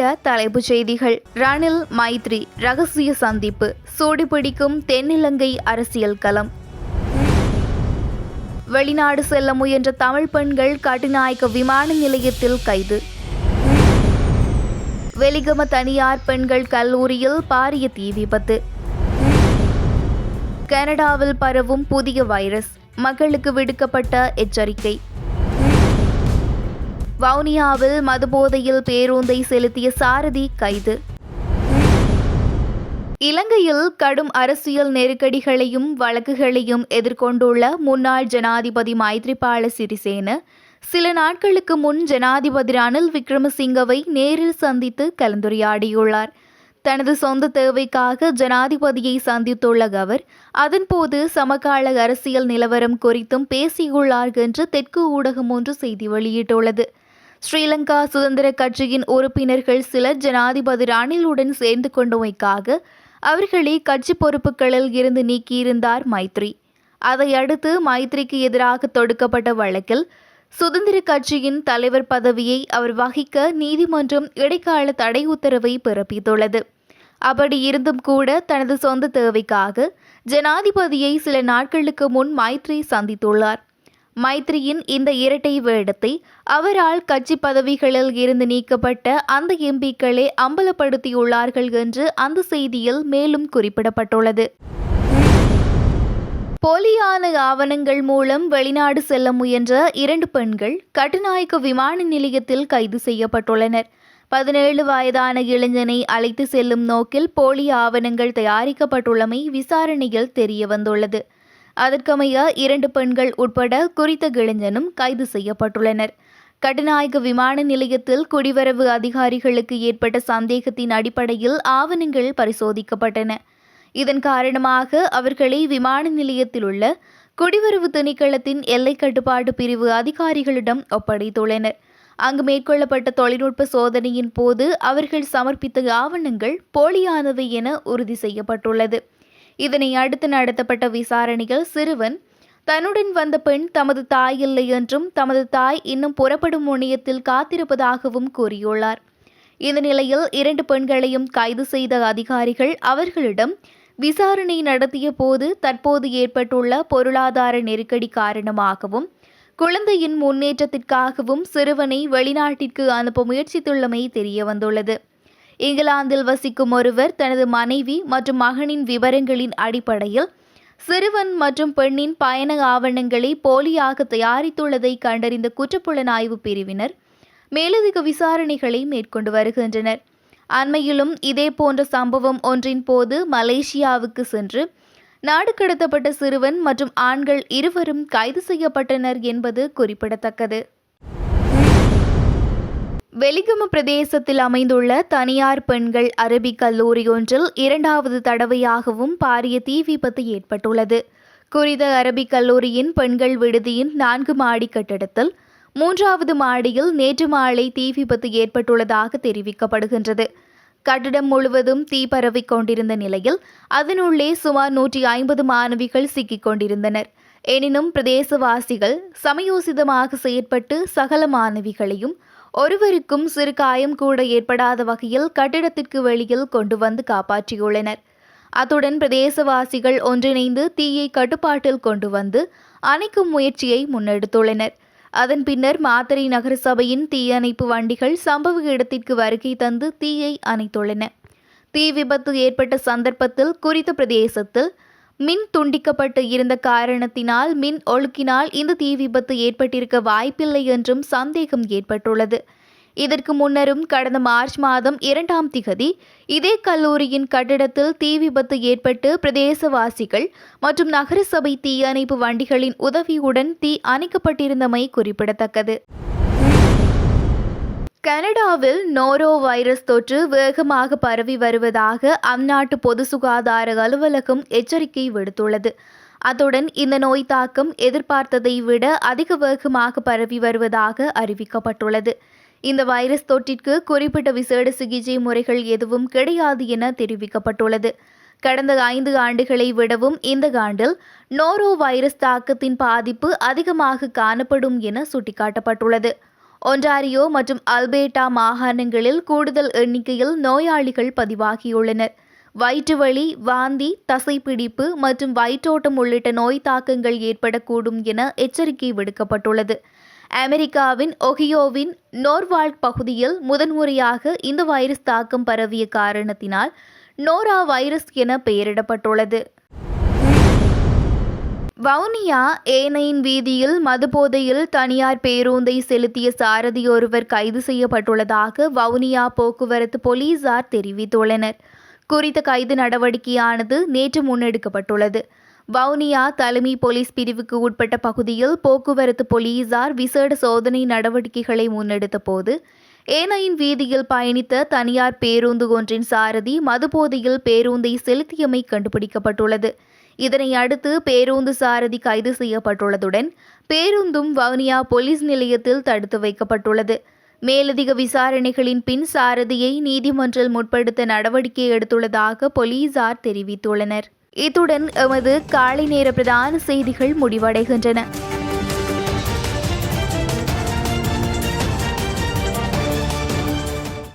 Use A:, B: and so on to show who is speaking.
A: இன்றைய தலைப்புச் செய்திகள். ரணில் மைத்ரி ரகசிய சந்திப்பு. சூடுபிடிக்கும் தென்னிலங்கை அரசியல் களம். வெளிநாடு செல்ல முயன்ற தமிழ் பெண்கள் கட்டுநாயக்க விமான நிலையத்தில் கைது. வெலிகம தனியார் பெண்கள் கல்லூரியில் பாரிய தீ விபத்து. கனடாவில் பரவும் புதிய வைரஸ். மக்களுக்கு விடுக்கப்பட்ட எச்சரிக்கை. வவுனியாவில் மதுபோதையில் பேருந்தை செலுத்திய சாரதி கைது. இலங்கையில் கடும் அரசியல் நெருக்கடிகளையும் வழக்குகளையும் எதிர்கொண்டுள்ள முன்னாள் ஜனாதிபதி மைத்ரிபால சிறிசேன சில நாட்களுக்கு முன் ஜனாதிபதி ரணில் விக்ரமசிங்கவை நேரில் சந்தித்து கலந்துரையாடியுள்ளார். தனது சொந்த தேவைக்காக ஜனாதிபதியை சந்தித்துள்ள அவர் அதன்போது சமகால அரசியல் நிலவரம் குறித்தும் பேசியுள்ளார் என்று தெற்கு ஊடகம் ஒன்று செய்தி வெளியிட்டுள்ளது. ஸ்ரீலங்கா சுதந்திர கட்சியின் உறுப்பினர்கள் சிலர் ஜனாதிபதி ரணிலுடன் சேர்ந்து கொண்டமைக்காக அவர்களை கட்சி பொறுப்புகளில் இருந்து நீக்கியிருந்தார் மைத்ரி. அதையடுத்து மைத்ரிக்கு எதிராக தொடுக்கப்பட்ட வழக்கில் சுதந்திர கட்சியின் தலைவர் பதவியை அவர் வகிக்க நீதிமன்றம் இடைக்கால தடை உத்தரவை பிறப்பித்துள்ளது. அப்படி இருந்தும் கூட தனது சொந்த தேவைக்காக ஜனாதிபதியை சில நாட்களுக்கு முன் மைத்ரி சந்தித்துள்ளார். மைத்ரியின் இந்த இரட்டை வேடத்தை அவரால் கட்சி பதவிகளில் இருந்து நீக்கப்பட்ட அந்த எம்பிக்களே அம்பலப்படுத்தியுள்ளார்கள் என்று அந்த செய்தியில் மேலும் குறிப்பிடப்பட்டுள்ளது. போலியான ஆவணங்கள் மூலம் வெளிநாடு செல்ல முயன்ற இரண்டு பெண்கள் கட்டுநாயக்க விமான நிலையத்தில் கைது செய்யப்பட்டுள்ளனர். பதினேழு வயதான இளைஞனை அழைத்து செல்லும் நோக்கில் போலி ஆவணங்கள் தயாரிக்கப்பட்டுள்ளமை விசாரணையில் தெரியவந்துள்ளது. அதற்கமைய இரண்டு பெண்கள் உட்பட குறித்த இளைஞனும் கைது செய்யப்பட்டுள்ளனர். கடுநாயக விமான நிலையத்தில் குடிவரவு அதிகாரிகளுக்கு ஏற்பட்ட சந்தேகத்தின் அடிப்படையில் ஆவணங்கள் பரிசோதிக்கப்பட்டன. இதன் காரணமாக அவர்களை விமான நிலையத்தில் உள்ள குடிவரவு திணைக்களத்தின் எல்லை கட்டுப்பாட்டு பிரிவு அதிகாரிகளிடம் ஒப்படைத்துள்ளனர். அங்கு மேற்கொள்ளப்பட்ட தொழில்நுட்ப சோதனையின் போது அவர்கள் சமர்ப்பித்த ஆவணங்கள் போலியானவை என உறுதி செய்யப்பட்டுள்ளது. இதனை அடுத்து நடத்தப்பட்ட விசாரணையில் சிறுவன் தன்னுடன் வந்த பெண் தமது தாய் இல்லை என்றும் தமது தாய் இன்னும் புறப்படும் முனையத்தில் காத்திருப்பதாகவும் கூறியுள்ளார். இந்த நிலையில் இரண்டு பெண்களையும் கைது செய்த அதிகாரிகள் அவர்களிடம் விசாரணை நடத்திய போது தற்போது ஏற்பட்டுள்ள பொருளாதார நெருக்கடி காரணமாகவும் குழந்தையின் முன்னேற்றத்திற்காகவும் சிறுவனை வெளிநாட்டிற்கு அனுப்ப முயற்சித்துள்ளமை தெரியவந்துள்ளது. இங்கிலாந்தில் வசிக்கும் ஒருவர் தனது மனைவி மற்றும் மகனின் விவரங்களின் அடிப்படையில் சிறுவன் மற்றும் பெண்ணின் பயண ஆவணங்களை போலியாக தயாரித்துள்ளதை கண்டறிந்த குற்றப்புலனாய்வு பிரிவினர் மேலதிக விசாரணைகளை மேற்கொண்டு வருகின்றனர். அண்மையிலும் இதே போன்ற சம்பவம் ஒன்றின் போது மலேசியாவுக்கு சென்று நாடு கடத்தப்பட்ட சிறுவன் மற்றும் ஆண்கள் இருவரும் கைது செய்யப்பட்டனர் என்பது குறிப்பிடத்தக்கது. வெலிகம பிரதேசத்தில் அமைந்துள்ள தனியார் பெண்கள் அரபிக் கல்லூரி ஒன்றில் இரண்டாவது தடவையாகவும் பாரிய தீ விபத்து ஏற்பட்டுள்ளது. குறித்த அரபிக் கல்லூரியின் பெண்கள் விடுதியின் நான்கு மாடி கட்டிடத்தில் மூன்றாவது மாடியில் நேற்று மாலை தீ விபத்து ஏற்பட்டுள்ளதாக தெரிவிக்கப்படுகின்றது. கட்டிடம் முழுவதும் தீ பரவிக் கொண்டிருந்த நிலையில் அதனுள்ளே சுமார் நூற்றி ஐம்பது மாணவிகள் சிக்கிக் கொண்டிருந்தனர். எனினும் பிரதேசவாசிகள் சமயோசிதமாக செயற்பட்டு சகல மாணவிகளையும் ஒருவருக்கும் சிறு காயம் கூட ஏற்படாத வகையில் கட்டிடத்திற்கு வெளியில் கொண்டு வந்து காப்பாற்றியுள்ளனர். அத்துடன் பிரதேசவாசிகள் ஒன்றிணைந்து தீயை கட்டுப்பாட்டில் கொண்டு வந்து அணைக்கும் முயற்சியை முன்னெடுத்துள்ளனர். அதன் பின்னர் மாத்தறை நகரசபையின் தீயணைப்பு வண்டிகள் சம்பவ இடத்திற்கு வருகை தந்து தீயை அணைத்துள்ளன. தீ விபத்து ஏற்பட்ட சந்தர்ப்பத்தில் குறித்த பிரதேசத்தில் மின் துண்டிக்கப்பட்டு இருந்த காரணத்தினால் மின் ஒழுக்கினால் இந்த தீ விபத்து ஏற்பட்டிருக்க வாய்ப்பில்லை என்றும் சந்தேகம் ஏற்பட்டுள்ளது. இதற்கு முன்னரும் கடந்த மார்ச் மாதம் இரண்டாம் திகதி இதே கல்லூரியின் கட்டிடத்தில் தீ விபத்து ஏற்பட்டு பிரதேசவாசிகள் மற்றும் நகரசபை தீயணைப்பு வண்டிகளின் உதவியுடன் தீ அணைக்கப்பட்டிருந்தமை குறிப்பிடத்தக்கது. கனடாவில் நோரோ வைரஸ் தொற்று வேகமாக பரவி வருவதாக அந்நாட்டு பொது சுகாதார அலுவலகம் எச்சரிக்கை விடுத்துள்ளது. அத்துடன் இந்த நோய் தாக்கம் எதிர்பார்த்ததை விட அதிக வேகமாக பரவி வருவதாக அறிவிக்கப்பட்டுள்ளது. இந்த வைரஸ் தொற்றிற்கு குறிப்பிட்ட விசேட சிகிச்சை முறைகள் எதுவும் கிடையாது என தெரிவிக்கப்பட்டுள்ளது. கடந்த ஐந்து ஆண்டுகளை விடவும் இந்த ஆண்டில் நோரோ வைரஸ் தாக்கத்தின் பாதிப்பு அதிகமாக காணப்படும் என சுட்டிக்காட்டப்பட்டுள்ளது. ஒன்டாரியோ மற்றும் அல்பேட்டா மாகாணங்களில் கூடுதல் எண்ணிக்கையில் நோயாளிகள் பதிவாகியுள்ளனர். வயிற்றுவலி வாந்தி தசைப்பிடிப்பு மற்றும் வயிற்றோட்டம் உள்ளிட்ட நோய் தாக்கங்கள் ஏற்படக்கூடும் என எச்சரிக்கை விடுக்கப்பட்டுள்ளது. அமெரிக்காவின் ஒஹியோவின் நோர்வால்க் பகுதியில் முதன்முறையாக இந்த வைரஸ் தாக்கம் பரவிய காரணத்தினால் நோரா வைரஸ் என பெயரிடப்பட்டுள்ளது. வவுனியா ஏனையின் வீதியில் மதுபோதையில் தனியார் பேருந்தை செலுத்திய சாரதி ஒருவர் கைது செய்யப்பட்டுள்ளதாக வவுனியா போக்குவரத்து போலீசார் தெரிவித்துள்ளனர். குறித்த கைது நடவடிக்கையானது நேற்று முன்னெடுக்கப்பட்டுள்ளது. வவுனியா தலைமை போலீஸ் பிரிவுக்கு உட்பட்ட பகுதியில் போக்குவரத்து போலீசார் விசேட சோதனை நடவடிக்கைகளை முன்னெடுத்த போது ஏனையின் வீதியில் பயணித்த தனியார் பேருந்து ஒன்றின் சாரதி மதுபோதையில் பேருந்தை செலுத்தியமை கண்டுபிடிக்கப்பட்டுள்ளது. இதனை அடுத்து பேருந்து சாரதி கைது செய்யப்பட்டுள்ளதுடன் பேருந்தும் வவுனியா போலீஸ் நிலையத்தில் தடுத்து வைக்கப்பட்டுள்ளது. மேலதிக விசாரணைகளின் பின் சாரதியை நீதிமன்றில் முற்படுத்த நடவடிக்கை எடுத்துள்ளதாக போலீசார் தெரிவித்துள்ளனர். இத்துடன் எமது காலை நேர பிரதான செய்திகள் முடிவடைகின்றன.